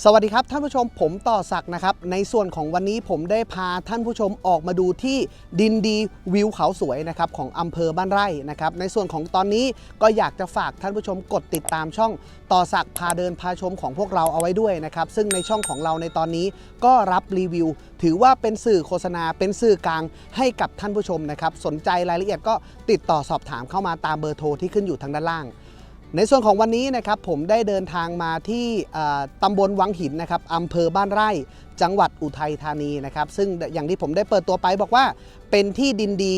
สวัสดีครับท่านผู้ชมผมต่อศักนะครับ ในส่วนของวันนี้ผมได้พาท่านผู้ชมออกมาดูที่ดินดีวิวเขาสวยนะครับของอำเภอบ้านไร่นะครับในส่วนของตอนนี้ก็อยากจะฝากท่านผู้ชมกดติดตามช่องต่อศักพาเดินพาชมของพวกเราเอาไว้ด้วยนะครับซึ่งในช่องของเราในตอนนี้ก็รับรีวิว ถือว่าเป็นสื่อโฆษณาเป็นสื่อกลางให้กับท่านผู้ชมนะครับสนใจรายละเอียดก็ติดต่อสอบถามเข้ามาตามเบอร์โทรที่ขึ้นอยู่ทางด้านล่าง ในส่วนของวันนี้นะครับผมได้เดินทางมาที่ตำบลวังหินนะครับอำเภอบ้านไร่ จังหวัดอุทัยธานีนะครับ ซึ่งอย่างที่ผมได้เปิดตัวไปบอกว่าเป็นที่ดินดี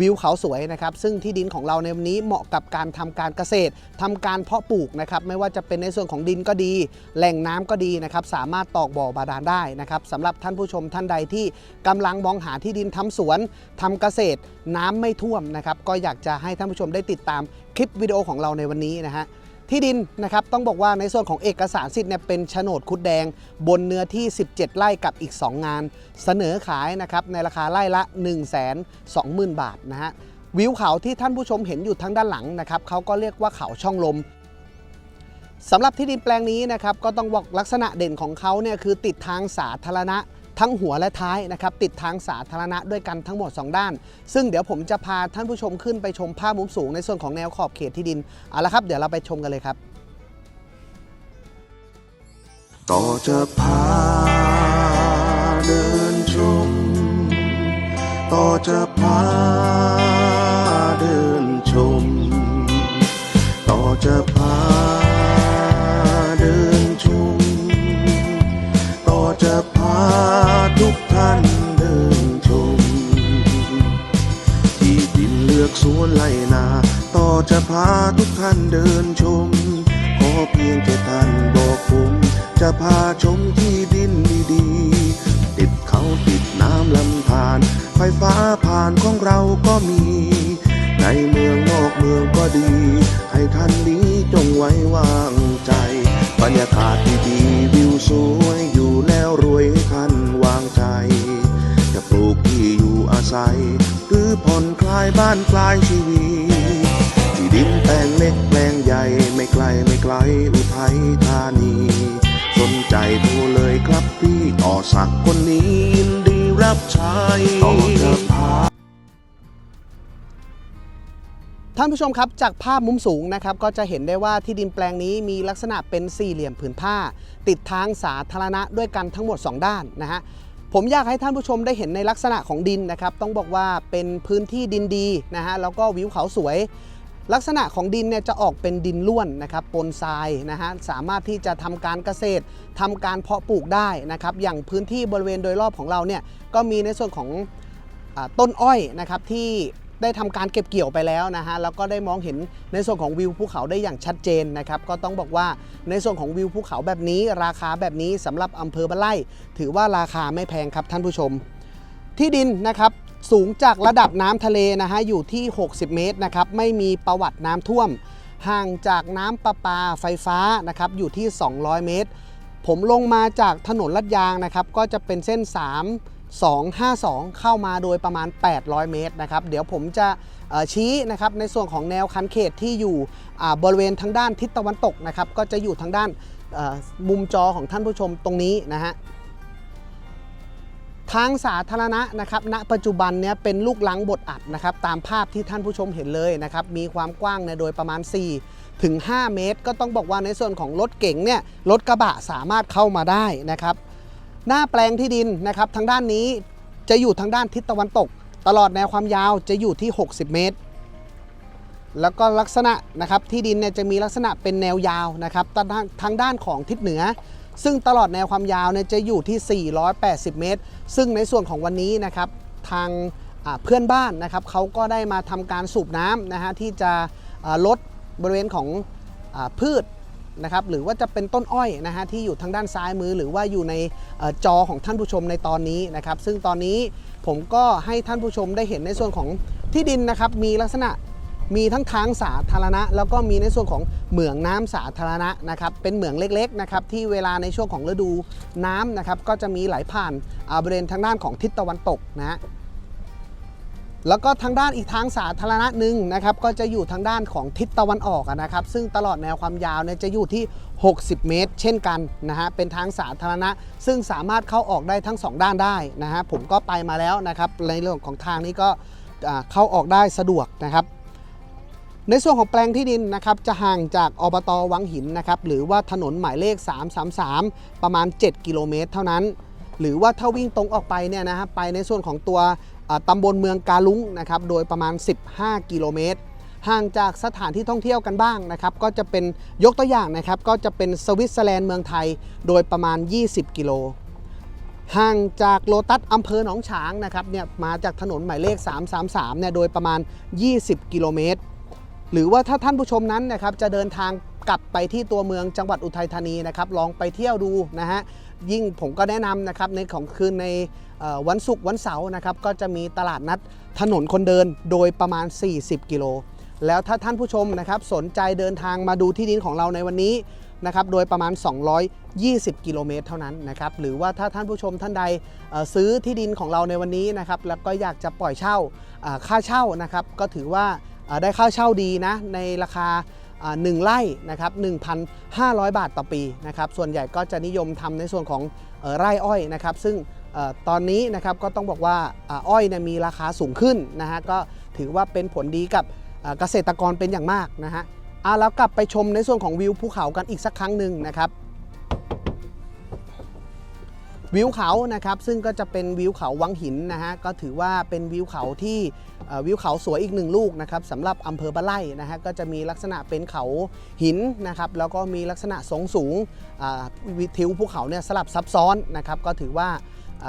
วิวเขาสวยนะครับ ซึ่งที่ดินของเราในวันนี้เหมาะกับการทำการเกษตรทำการเพาะปลูกนะครับ ไม่ว่าจะเป็นในส่วนของดินก็ดี แหล่งน้ำก็ดีนะครับ สามารถตอกบ่อบาดาลได้นะครับสำหรับท่านผู้ชมท่านใดที่กำลังมองหาที่ดินทำสวนทำเกษตรน้ำไม่ท่วมนะครับ ก็อยากจะให้ท่านผู้ชมได้ติดตามคลิปวิดีโอของเราในวันนี้นะฮะ ที่ดินนะครับต้องบอกว่าในส่วนของเอกสารสิทธิ์เนี่ยเป็นโฉนดคุดแดง บนเนื้อที่ 17 ไร่กับอีก 2 งาน เสนอขายนะครับในราคาไร่ละ 1 2 0 0 0 0 บาทนะฮะวิวเขาที่ท่านผู้ชมเห็นอยู่ทางด้านหลังนะครับเขาก็เรียกว่าเขาช่องลมสำหรับที่ดินแปลงนี้นะครับก็ต้องบอกลักษณะเด่นของเขาเนี่ยคือติดทางสาธารณะ ทั้งหัวและท้ายนะครับติดทางสาธารณะด้วยกันทั้งหมด 2 ด้าน ซึ่งเดี๋ยวผมจะพาท่านผู้ชมขึ้นไปชมภาพมุมสูงในส่วนของแนวขอบเขตที่ดินเอาละครับ เดี๋ยวเราไปชมกันเลยครับ ต่อจะพาเดินชม ต่อจะพาเดินชม วนไล่นา ต่อจะพาทุกท่านเดินชม ขอเพียงแค่ท่านบอกผม จะพาชมที่ดินดีๆ ติดเขาติดน้ำลำธารไฟฟ้าผ่านของเราก็มี ในเมืองนอกเมืองก็ดี ให้ท่านนี้จงไว้วางใจ บรรยากาศดีๆวิวสวยอยู่แล้วรวยให้ท่าน บ้านปลายชีวิตที่ดินแปลงเล็กแปลงใหญ่ไม่ไกลไม่ไกลอุทัยธานี สนใจโทรเลยครับพี่ต่อสักคนนี้ยินดีรับใช้ต่อจะพาท่านผู้ชมครับจากภาพมุมสูงนะครับก็จะเห็นได้ว่าที่ดินแปลงนี้มีลักษณะเป็นสี่เหลี่ยมผืนผ้า ติดทางสาธารณะด้วยกันทั้งหมด 2 ด้านนะฮะ ผมอยากให้ท่านผู้ชมได้เห็นในลักษณะของดินนะครับ ต้องบอกว่าเป็นพื้นที่ดินดีนะฮะแล้วก็วิวเขาสวย ลักษณะของดินเนี่ยจะออกเป็นดินล้วนนะครับปนทรายนะฮะสามารถที่จะทำการเกษตรทำการเพาะปลูกได้นะครับ อย่างพื้นที่บริเวณโดยรอบของเราเนี่ยก็มีในส่วนของอต้นอ้อยนะครับที่ ได้ทำการเก็บเกี่ยวไปแล้วนะฮะแล้วก็ได้มองเห็นในส่วนของวิวภูเขาได้อย่างชัดเจนนะครับก็ต้องบอกว่าในส่วนของวิวภูเขาแบบนี้ ราคาแบบนี้สำหรับอำเภอบ้านไร่ ถือว่าราคาไม่แพงครับท่านผู้ชม ที่ดินนะครับสูงจากระดับน้ำทะเลนะฮะอยู่ที่ 60 เมตรนะครับไม่มีประวัติน้ำท่วม ห่างจากน้ำประปาไฟฟ้านะครับอยู่ที่ 200 เมตร ผมลงมาจากถนนลาดยางนะครับก็จะเป็นเส้น 3 252 เข้ามาโดยประมาณ 800 เมตรนะครับ เดี๋ยวผมจะชี้นะครับในส่วนของแนวคันเขตที่อยู่บริเวณทางด้านทิศตะวันตกนะครับ ก็จะอยู่ทางด้านมุมจอของท่านผู้ชมตรงนี้นะฮะทางสาธารณะนะครับณปัจจุบันเนี้ยเป็นลูกลังบดอัดนะครับตามภาพที่ท่านผู้ชมเห็นเลยนะครับมีความกว้างเนี่ยโดยประมาณ 4 ถึง 5 เมตร ก็ต้องบอกว่าในส่วนของรถเก๋งเนี่ยรถกระบะสามารถเข้ามาได้นะครับ หน้าแปลงที่ดินนะครับทางด้านนี้จะอยู่ทางด้านทิศตะวันตก ตลอดแนวความยาวจะอยู่ที่ 60 เมตร แล้วก็ลักษณะนะครับที่ดินเนี่ยจะมีลักษณะเป็นแนวยาวนะครับทางด้านของทิศเหนือ ซึ่งตลอดแนวความยาวเนี่ยจะอยู่ที่ 480 เมตร ซึ่งในส่วนของวันนี้นะครับทางเพื่อนบ้านนะครับเขาก็ได้มาทำการสูบน้ำนะฮะที่จะลดบริเวณของอพืช นะครับหรือว่าจะเป็นต้นอ้อยนะฮะที่อยู่ทางด้านซ้ายมือ หรือว่าอยู่ในอจอของท่านผู้ชมในตอนนี้นะครับ ซึ่งตอนนี้ผมก็ให้ท่านผู้ชมได้เห็นในส่วนของที่ดินนะครับมีลักษณะมีทั้งทางสาธารณะ แล้วก็มีในส่วนของเหมืองน้ำสาธารณะนะครับเป็นเหมืองเล็กๆนะครับที่เวลาในช่วงของฤดูน้ำนะครับก็จะมีไหลผ่านอาบริเวณทางด้านของทิศตะวันตกนะฮะ แล้วก็ทางด้านอีกทางสาธารณะหนึ่งนะครับก็จะอยู่ทางด้านของทิศตะวันออกนะครับ ซึ่งตลอดแนวความยาวเนี่ยจะอยู่ที่ 60 เมตร เช่นกันนะฮะเป็นทางสาธารณะ ซึ่งสามารถเข้าออกได้ทั้ง 2 ด้านได้นะฮะผมก็ไปมาแล้วนะครับในเรื่องของทางนี้ก็เข้าออกได้สะดวกนะครับ ในส่วนของแปลงที่ดินนะครับจะห่างจากอบตวังหินนะครับหรือว่าถนนหมายเลข 333 ประมาณ 7 กิโลเมตร เท่านั้น หรือว่าถ้าวิ่งตรงออกไปเนี่ยนะฮะไปในส่วนของตัว ตำบลเมืองกาลุงนะครับโดยประมาณ 15 กิโลเมตรห่างจากสถานที่ท่องเที่ยวกันบ้างนะครับ ก็จะเป็นยกตัวอย่างนะครับ ก็จะเป็นสวิตเซอร์แลนด์เมืองไทย โดยประมาณ 20 กิโล ห่างจากโลตัสอำเภอหนองฉางนะครับเนี่ยมาจากถนนหมายเลข 333เนี่ยโดยประมาณ 20 กิโลเมตร หรือว่าถ้าท่านผู้ชมนั้นนะครับจะเดินทาง กลับไปที่ตัวเมืองจังหวัดอุทัยธานีนะครับลองไปเที่ยวดูนะฮะยิ่งผมก็แนะนำนะครับในของคืนในวันศุกร์วันเสาร์นะครับก็จะมีตลาดนัดถนนคนเดินโดยประมาณ 40 กิโล แล้วถ้าท่านผู้ชมนะครับสนใจเดินทางมาดูที่ดินของเราในวันนี้นะครับโดยประมาณ 220 กิโลเมตรเท่านั้นนะครับหรือว่าถ้าท่านผู้ชมท่านใดซื้อที่ดินของเราในวันนี้นะครับแล้วก็อยากจะปล่อยเช่าค่าเช่านะครับก็ถือว่าได้ค่าเช่าดีนะในราคา หนึ่งไร่นะครับ1,500 บาทต่อปีนะครับส่วนใหญ่ก็จะนิยมทำในส่วนของออไร่อ้อยนะครับ ซึ่งออตอนนี้นะครับก็ต้องบอกว่าอ,อ้อยเนี่ยมีราคาสูงขึ้นนะฮะก็ถือว่าเป็นผลดีกับเกษตรกรเป็นอย่างมากนะฮะเอาแล้วกลับไปชมในส่วนของวิวภูเขากันอีกสักครั้งหนึ่งนะครับ วิวเขานะครับซึ่งก็จะเป็นวิวเขาวังหินนะฮะก็ถือว่าเป็นวิวเขาที่วิวเขาสวยอีกหนึ่งลูกนะครับสำหรับอำเภอบ้าไล่นะฮะก็จะมีลักษณะเป็นเขาหินนะครับแล้วก็มีลักษณะทรงสูงทิวภูเขาเนี่ยสลับซับซ้อนนะครับก็ถือว่า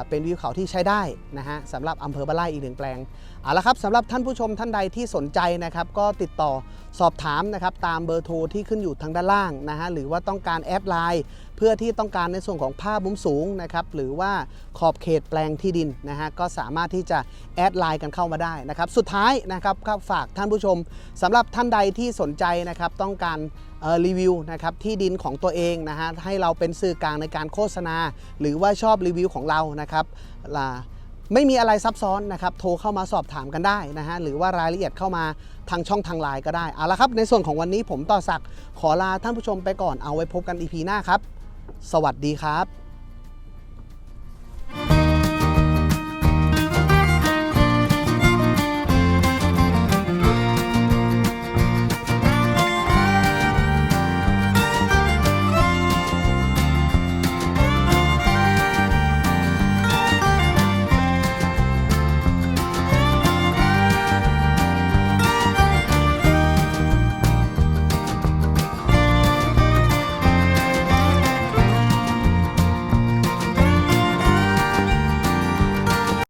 เป็นวิวเขาที่ใช้ได้นะฮะสำหรับอำเภอบ้านไร่อีกหนึ่งแปลงเอาละครับสำหรับท่านผู้ชมท่านใดที่สนใจนะครับ ก็ติดต่อสอบถามนะครับตามเบอร์โทรที่ขึ้นอยู่ทางด้านล่างนะฮะหรือว่าต้องการแอดไลน์เพื่อที่ต้องการในส่วนของภาพมุมสูงนะครับหรือว่าขอบเขตแปลงที่ดินนะฮะก็สามารถที่จะแอดไลน์กันเข้ามาได้นะครับ สุดท้ายนะครับก็ฝากท่านผู้ชมสำหรับท่านใดที่สนใจนะครับต้องการ รีวิวนะครับที่ดินของตัวเองนะฮะให้เราเป็นสื่อกลางในการโฆษณา หรือว่าชอบรีวิวของเรานะครับไม่มีอะไรซับซ้อนนะครับ โทรเข้ามาสอบถามกันได้นะฮะ หรือว่ารายละเอียดเข้ามาทางช่องทางไลน์ก็ได้ เอาละครับ ในส่วนของวันนี้ผมต่อสักขอลาท่านผู้ชมไปก่อน เอาไว้พบกันอีพีหน้าครับ สวัสดีครับ